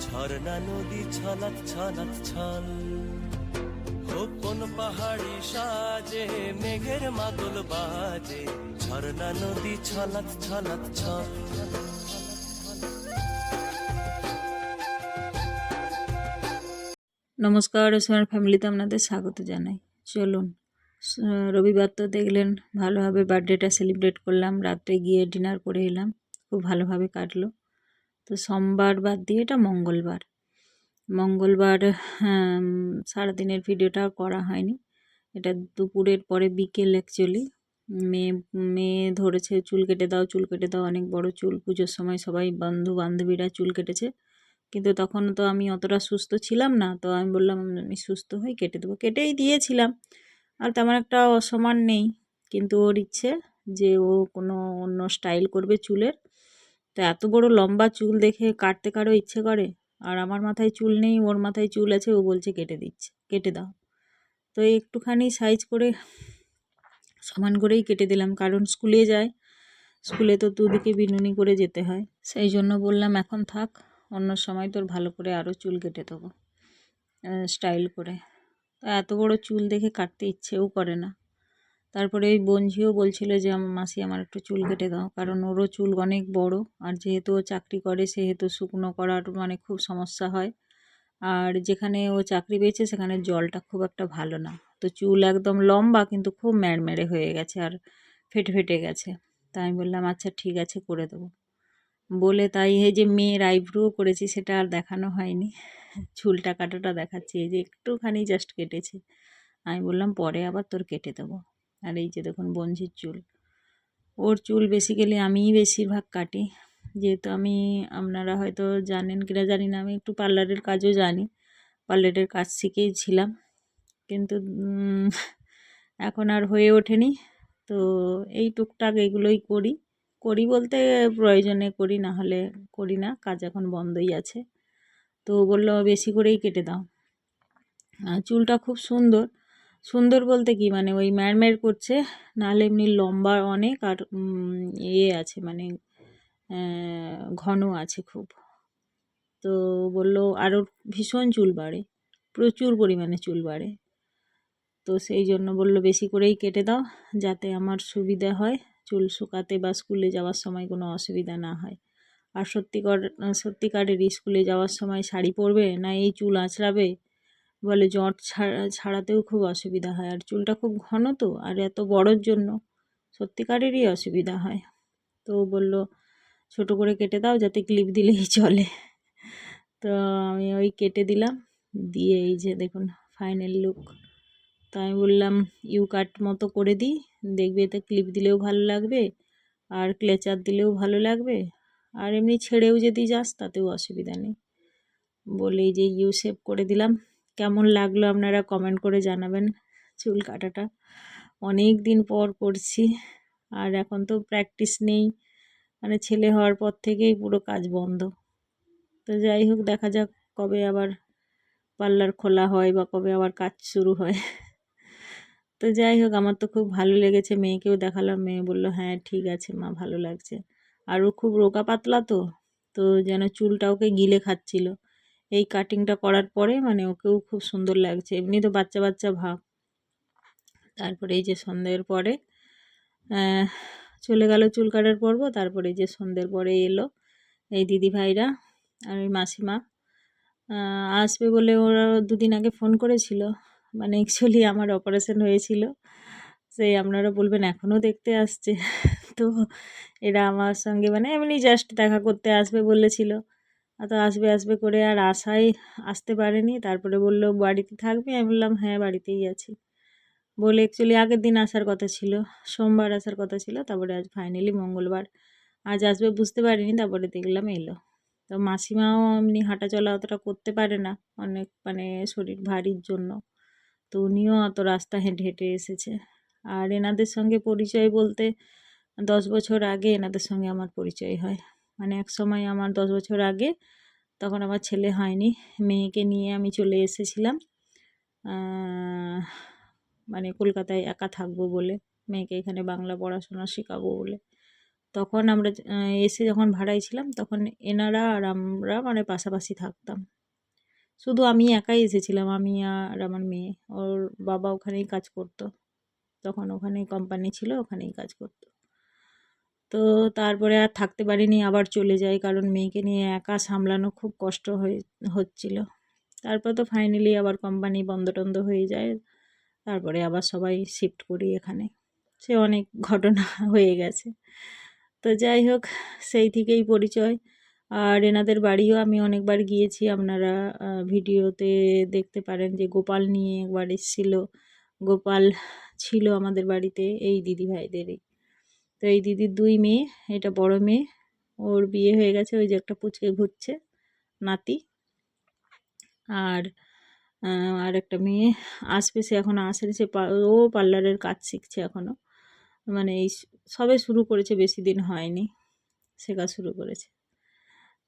ঝর্ণা নদী ছলাৎ ছলাৎ ছল। কোন পাহাড়ি সাজে, মেঘের মাদল বাজে। ঝর্ণা নদী ছলাৎ ছলাৎ ছল। নমস্কার, ওসমান ফ্যামিলিতে আপনাদের স্বাগত জানাই। চলুন রবিবার তো দেখলেন, ভালোভাবে বার্থডেটা সেলিব্রেট করলাম। রাত্রে গিয়ে ডিনার করে এলাম। খুব ভালোভাবে কাটলো। তো সোমবার বাদ দিয়ে এটা মঙ্গলবার। মঙ্গলবার হ্যাঁ, সারাদিনের ভিডিওটা করা হয়নি। এটা দুপুরের পরে বিকেল অ্যাকচুয়ালি মেয়ে মেয়ে ধরেছে চুল কেটে দাও চুল কেটে দাও অনেক বড় চুল। পুজোর সময় সবাই বন্ধু বান্ধবীরা চুল কেটেছে। কিন্তু তখন তো আমি অতটা সুস্থ ছিলাম না। তো আমি বললাম আমি সুস্থ হয়ে কেটে দেবো। কেটেই দিয়েছিলাম। আর তেমন একটা অসমান নেই। কিন্তু ওর ইচ্ছে যে ও কোনো অন্য স্টাইল করবে চুলের। তো এত বড় লম্বা চুল দেখে কাটতে কারও ইচ্ছে করে? আর আমার মাথায় চুল নেই, ওর মাথায় চুল আছে, ও বলছে কেটে দিচ্ছে, কেটে দাও। তো একটুখানি সাইজ করে সমান করেই কেটে দিলাম, কারণ স্কুলে যায়, স্কুলে তো দুদিকে বিনুনি করে যেতে হয়। সেই জন্য বললাম, এখন থাক, অন্য সময় তোর ভালো করে আরও চুল কেটে দেবো স্টাইল করে। তা এত বড় চুল দেখে কাটতে ইচ্ছেও করে না। তারপরে ওই বঞ্ঝিও বলছিল যে, আমার মাসি আমার একটু চুল কেটে দাও। কারণ ওরও চুল অনেক বড় আর যেহেতু ও চাকরি করে, সেহেতু শুকনো করার মানে খুব সমস্যা হয়। আর যেখানে ও চাকরি পেয়েছে, সেখানে জলটা খুব একটা ভালো না। তো চুল একদম লম্বা, কিন্তু খুব ম্যাড়মেড়ে হয়ে গেছে আর ফেটে ফেটে গেছে। তাই আমি বললাম আচ্ছা ঠিক আছে, করে দেবো। বলে তাই এই যে মেয়ের আইব্রো করেছি, সেটা আর দেখানো হয়নি। চুলটা কাটাটা দেখাচ্ছি, এই যে একটুখানি জাস্ট কেটেছে। আমি বললাম, পরে আবার তোর কেটে দেবো। আর এই যে দেখুন বঞ্জির চুল। ওর চুল বেসিক্যালি আমিই বেশিরভাগ কাটি। যেহেতু আমি, আপনারা হয়তো জানেন কিনা জানি না, আমি একটু পার্লারের কাজও জানি। পার্লারের কাজ শিখেই ছিলাম। কিন্তু এখন আর হয়ে ওঠেনি। তো এই টুকটাক এগুলোই করি। করি বলতে প্রয়োজনে করি, না হলে করি না, কাজ এখন বন্ধই আছে। তো বলল বেশি করেই কেটে দাও। চুলটা খুব সুন্দর। সুন্দর বলতে কি? মানে ওই ম্যাড়ম্যাড় করছে, নাহলে এমনি লম্বা অনেক আর ইয়ে আছে মানে ঘন আছে খুব। তো বলল আরও ভীষণ চুল বাড়ে, প্রচুর পরিমাণে চুল বাড়ে। তো সেই জন্য বলল, বেশি করেই কেটে দাও, যাতে আমার সুবিধা হয়, চুল শুকাতে বা স্কুলে যাওয়ার সময় কোনো অসুবিধা না হয়। আর সত্যিকার, সত্যিকারের স্কুলে যাওয়ার সময় শাড়ি পরবে, না এই চুল আঁচড়াবে? বলে জট ছাড়া, ছাড়াতেও খুব অসুবিধা হয়। আর চুলটা খুব ঘন তো, আর এত বড়োর জন্য সত্যিকারেরই অসুবিধা হয়। তো বলল, ছোটো করে কেটে দাও, যাতে ক্লিপ দিলেই চলে। তো আমি ওই কেটে দিলাম। দিয়ে এই যে দেখুন ফাইনাল লুক তো আমি বললাম ইউ কাট মতো করে দিই। দেখবে এতে ক্লিপ দিলেও ভালো লাগবে, আর ক্লেচার দিলেও ভালো লাগবে। আর এমনি ছেড়েও যদি যাস, তাতেও অসুবিধা নেই। বলে যে ইউ শেপ করে দিলাম। কেমন লাগল আপনারা কমেন্ট করে জানাবেন চুল কাটাটা। অনেক দিন পর করছি, আর এখন তো প্র্যাকটিস নেই মানে ছেলে হওয়ার পর থেকেই পুরো কাজ বন্ধ। তো যাই হোক, দেখা যাক কবে আবার পার্লার খোলা হয় বা কবে আবার কাজ শুরু হয়। তো যাই হোক, আমার তো খুব ভালো লেগেছে, মেয়েকেও দেখালাম, মেয়ে বলল হ্যাঁ ঠিক আছে মা, ভালো লাগছে। আর ও খুব রোগা পাতলা তো তো যেন চুলটা ওকে গিলে খাচ্ছিল। এই কাটিংটা করার পরে মানে ওকেও খুব সুন্দর লাগছে। এমনি তো বাচ্চা বাচ্চা ভাব। তারপরে এই যে সন্ধ্যের পরে চলে গেল চুল কাটার পর্ব। তারপরে যে সন্ধ্যের পরে এলো এই দিদি ভাইরা আর ওই মাসিমা। আসবে বলে ওরা দুদিন আগে ফোন করেছিল। মানে অ্যাকচুয়ালি আমার অপারেশন হয়েছিল। সেই আপনারা বলবেন এখনও দেখতে আসছে। তো এরা আমার সঙ্গে মানে এমনি জাস্ট দেখা করতে আসবে বলেছিল। তো আসবে আসবে করে আর আশাই আসতে পারেনি। তারপরে বলল, বাড়িতে থাকবি? আমি বললাম হ্যাঁ বাড়িতেই আছি। বলে অ্যাকচুয়ালি আগের দিন আসার কথা ছিল, সোমবার আসার কথা ছিল, তারপরে আজ ফাইনালি মঙ্গলবার। আজ আসবে বুঝতে পারিনি, তারপরে দেখলাম এলো। তো মাসিমাও এমনি হাঁটা চলা অতটা করতে পারে না, অনেক মানে শরীর ভারীর জন্য। তো উনিও অত রাস্তা হেঁটে হেঁটে এসেছে। আর এনাদের সঙ্গে পরিচয় বলতে দশ বছর আগে এনাদের সঙ্গে আমার পরিচয় হয়। মানে এক সময় আমার দশ বছর আগে তখন আমার ছেলে হয়নি, মেয়েকে নিয়ে আমি চলে এসেছিলাম। মানে কলকাতায় একা থাকব বলে, মেয়েকে এখানে বাংলা পড়াশোনা শেখাবো বলে। তখন আমরা এসে যখন ভাড়ায় ছিলাম তখন এনারা আর আমরা মানে পাশাপাশি থাকতাম। শুধু আমি একাই এসেছিলাম, আমি আর আমার মেয়ে। ওর বাবা ওখানেই কাজ করতো। তখন ওখানেই কোম্পানি ছিল, ওখানেই কাজ করতো। তো তারপরে আর থাকতে পারিনি, আবার চলে যাই কারণ মেয়েকে নিয়ে একা সামলানো খুব কষ্ট হয়ে, হচ্ছিল। তারপর তো ফাইনালি আবার কোম্পানি বন্ধ টন্ধ হয়ে যায়, তারপরে আবার সবাই শিফট করি এখানে। সে অনেক ঘটনা হয়ে গেছে। তো যাই হোক, সেই থেকেই পরিচয়। আর এনাদের বাড়িও আমি অনেকবার গিয়েছি, আপনারা ভিডিওতে দেখতে পারেন যে গোপাল নিয়ে একবার এসেছিল। গোপাল ছিল আমাদের বাড়িতে, এই দিদি ভাইদেরই তো এই দিদির দুই মেয়ে, এটা বড় মেয়ে। ওর বিয়ে হয়ে গেছে, ওই যে একটা পুচকে ঘুরছে, নাতি। আর আর একটা মেয়ে আসবে, সে এখনও আসেনি, সে ও পার্লারের কাজ শিখছে এখনও মানে এই সবে শুরু করেছে, বেশি দিন হয়নি শেখা শুরু করেছে।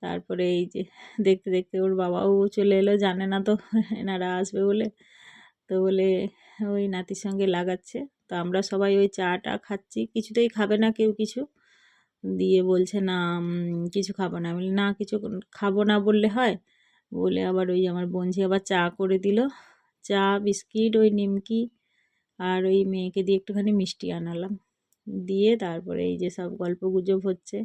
তারপরে এই যে, দেখতে দেখতে ওর বাবাও চলে এলো, জানে না তো, এনারা আসবে বলে। তো বলে ওই নাতির সঙ্গে লাগাচ্ছে। তো আমরা সবাই ওই চাটা খাচ্ছি। কিছুতেই খাবে না কেউ কিছু। দিয়ে বলছে না কিছু খাব না। বলি, না কিছু খাব না বললে হয়? বলে আবার ওই আমার বোনঝি আবার চা করে দিল। চা বিস্কিট ওই নিমকি আর ওই মেয়েকে দিয়ে একটুখানি মিষ্টি আনালাম। দিয়ে তারপরে এই যে সব গল্প গুজব হচ্ছে।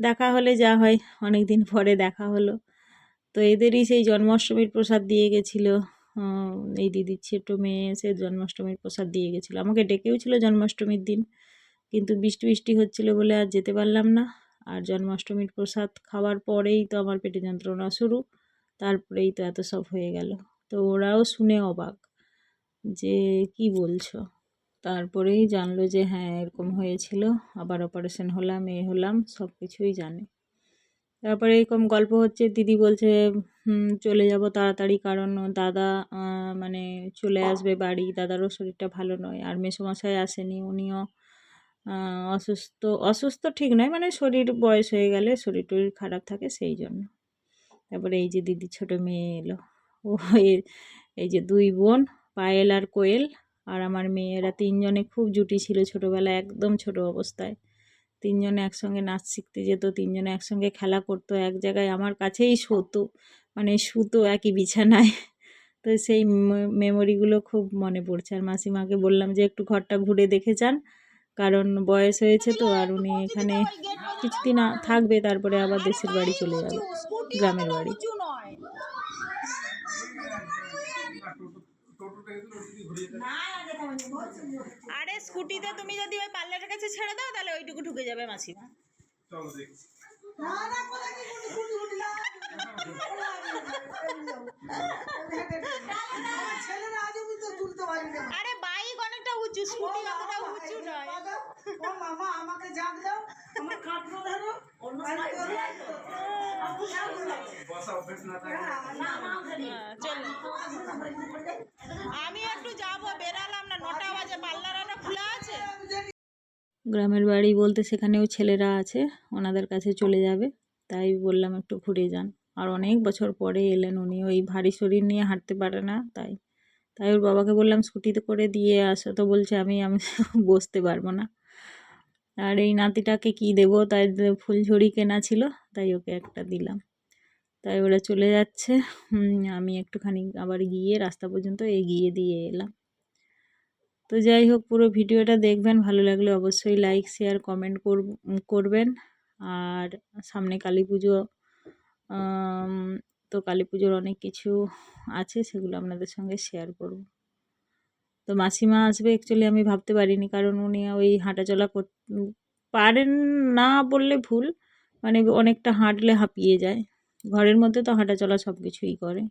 দেখা হলে যা হয় অনেক দিন পরে দেখা হলো। তো এদেরই সেই জন্মাষ্টমীর প্রসাদ দিয়ে গেছিল। এই দিদির ছোট মেয়ে এসে জন্মাষ্টমীর প্রসাদ দিয়ে গেছিল। আমাকে ডেকেও ছিল জন্মাষ্টমীর দিন, কিন্তু বৃষ্টি বৃষ্টি হচ্ছিল বলে আর যেতে পারলাম না। আর জন্মাষ্টমীর প্রসাদ খাওয়ার পরেই তো আমার পেটে যন্ত্রণা শুরু, তারপরেই তো এত সব হয়ে গেল। তো ওরাও শুনে অবাক যে কি বলছো? তারপরেই জানলো যে হ্যাঁ এরকম হয়েছিল, আবার অপারেশন হলাম, এ হলাম সব কিছুই জানে। তারপরে এরকম গল্প হচ্ছে, দিদি বলছে চলে যাব তাড়াতাড়ি কারণ দাদা মানে চলে আসবে বাড়ি, দাদারও শরীরটা ভালো নয় আর মেসোমশাই আসেনি, উনিও অসুস্থ অসুস্থ ঠিক নয় মানে শরীর বয়স হয়ে গেলে শরীর টরীর খারাপ থাকে সেই জন্য। তারপরে এই যে দিদি ছোট মেয়ে এলো, ও এই যে দুই বোন, পায়েল আর কোয়েল, আর আমার মেয়েরা তিনজনে খুব জুটি ছিল ছোটোবেলায়, একদম ছোট অবস্থায়। তিনজনে একসঙ্গে নাচ শিখতে যেত, তিনজনে একসঙ্গে খেলা করতো, এক জায়গায় আমার কাছেই শোতো মানে শুতো একই বিছানায়। তো সেই মেমোরিগুলো খুব মনে পড়ছে। আর মাসিমাকে বললাম যে একটু ঘরটা ঘুরে দেখে যান, কারণ বয়স হয়েছে তো, আর উনি এখানে কিছুদিন থাকবে, তারপরে আবার দেশের বাড়ি চলে যাবে, গ্রামের বাড়ি। আরে স্কুটিতে তুমি যদি ওই পার্লারের কাছে ছেড়ে দাও তাহলে ওইটুকু ঢুকে যাবে মাসিমা আরে বাইক অনেকটা উঁচু স্কুটি অতটা উঁচু নয়। মামা আমাকে জাগ দাও আমার কাটলো ধরো হ্যাঁ, চলো আমি একটু যাব বেরালাম না নটা বাজে পার্লার আনা খোলা আছে গ্রামের বাড়ি বলতে সেখানেও ছেলেরা আছে, ওনাদের কাছে চলে যাবে। তাই বললাম একটু ঘুরে যান। আর অনেক বছর পরে এলেন উনি, ওই ভারী শরীর নিয়ে হাঁটতে পারে না, তাই। তাই ওর বাবাকে বললাম স্কুটিতে করে দিয়ে আসো। তো বলছে, আমি আমি বসতে পারব না। আর এই নাতিটাকে কি দেবো? তাই যে ফুলঝুরি কেনা ছিল, তাই ওকে একটা দিলাম। তাই ওরা চলে যাচ্ছে। আমি একটুখানি আবার গিয়ে রাস্তা পর্যন্ত এগিয়ে দিয়ে এলাম। তো যাই হোক, পুরো ভিডিওটা দেখবেন, ভালো লাগলে অবশ্যই লাইক শেয়ার কমেন্ট করবেন। আর সামনে কালী পুজো তো কালী পুজোর অনেক কিছু আছে, সেগুলো আপনাদের সঙ্গে শেয়ার করব। তো মাসিমা আসবে অ্যাকচুয়ালি আমি ভাবতে পারিনি, কারণ উনি ওই হাঁটাচলা কর পারেন না বললে ভুল মানে অনেকটা হাঁটলে হাঁপিয়ে যায়। ঘরের মধ্যে তো হাঁটাচলা সব কিছুই করে,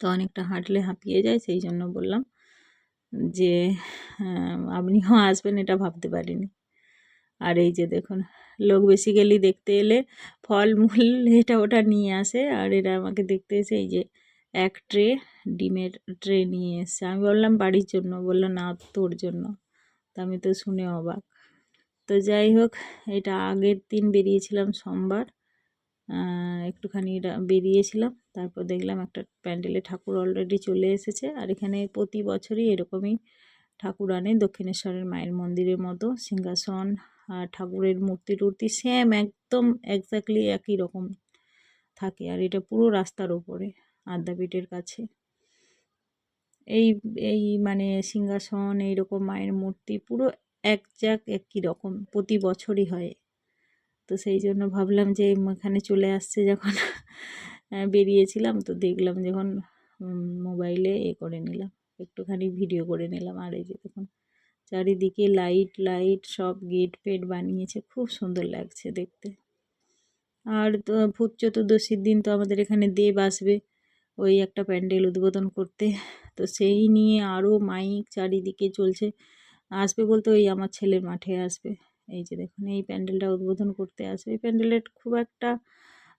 তো অনেকটা হাঁটলে হাঁপিয়ে যায়, সেই জন্য বললাম। যে আপনিও আসবেন এটা ভাবতে পারিনি। আর এই যে দেখুন, লোক বেসিক্যালি দেখতে এলে ফলমূল এটা ওটা নিয়ে আসে আর এরা আমাকে দেখতে এসে এই যে এক ট্রে, ডিমের ট্রে নিয়ে এসছে। আমি বললাম, বাড়ির জন্য? বলল, না, তোর জন্য। তা আমি তো শুনে অবাক। তো যাই হোক, এটা আগের দিন বেরিয়েছিলাম সোমবার। একটুখানি বেরিয়েছিলাম। তারপর দেখলাম একটা প্যান্ডেলে ঠাকুর অলরেডি চলে এসেছে। আর এখানে প্রতি বছরই এরকমই ঠাকুর আনে দক্ষিণেশ্বরের মায়ের মন্দিরের মতো। সিংহাসন আর ঠাকুরের মূর্তি টূর্তি সেম একদম এক্স্যাক্টলি একই রকম থাকে। আর এটা পুরো রাস্তার ওপরে আদ্যাপীঠের কাছে। এই এই মানে সিংহাসন, এইরকম মায়ের মূর্তি পুরো একজাক একই রকম, প্রতি বছরই হয়। তো সেই জন্য ভাবলাম যে এখানে চলে আসছে যখন বেরিয়েছিলাম তো দেখলাম যখন মোবাইলে এ করে নিলাম, একটুখানি ভিডিও করে নিলাম। আর এই যে দেখুন, চারিদিকে লাইট লাইট সব গেট ফেট বানিয়েছে, খুব সুন্দর লাগছে দেখতে। আর তো ভূত চতুর্দশীর দিন তো আমাদের এখানে দেব আসবে, ওই একটা প্যান্ডেল উদ্বোধন করতে। তো সেই নিয়ে আরও মাইক চারিদিকে চলছে, আসবে বলতে ওই আমার ছেলের মাঠে আসবে। এই যে দেখুন, এই প্যান্ডেলটা উদ্বোধন করতে আসবে। এই প্যান্ডেলের খুব একটা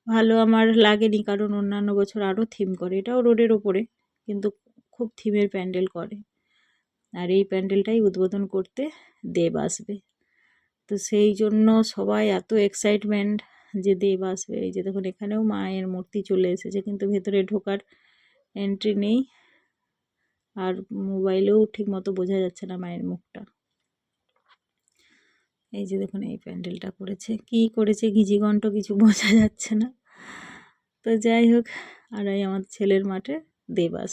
ভালো আমার লাগেনি, কারণ অন্যান্য বছর আরও থিম করে। এটাও রোডের ওপরে, কিন্তু খুব থিমের প্যান্ডেল করে। আর এই প্যান্ডেলটাই উদ্বোধন করতে দেব আসবে। তো সেই জন্য সবাই এত এক্সাইটমেন্ট যে দেব আসবে। এই যে দেখুন, এখানেও মায়ের মূর্তি চলে এসেছে, কিন্তু ভেতরে ঢোকার এন্ট্রি নেই। আর মোবাইলেও ঠিক মতো বোঝা যাচ্ছে না মায়ের মুখটা। এই যে দেখুন, এই প্যান্ডেলটা করেছে কি করেছে ঘিজিঘণ্ট কিছু বোঝা যাচ্ছে না। তো যাই হোক আর এই আমার ছেলের মাঠে দেব আসবে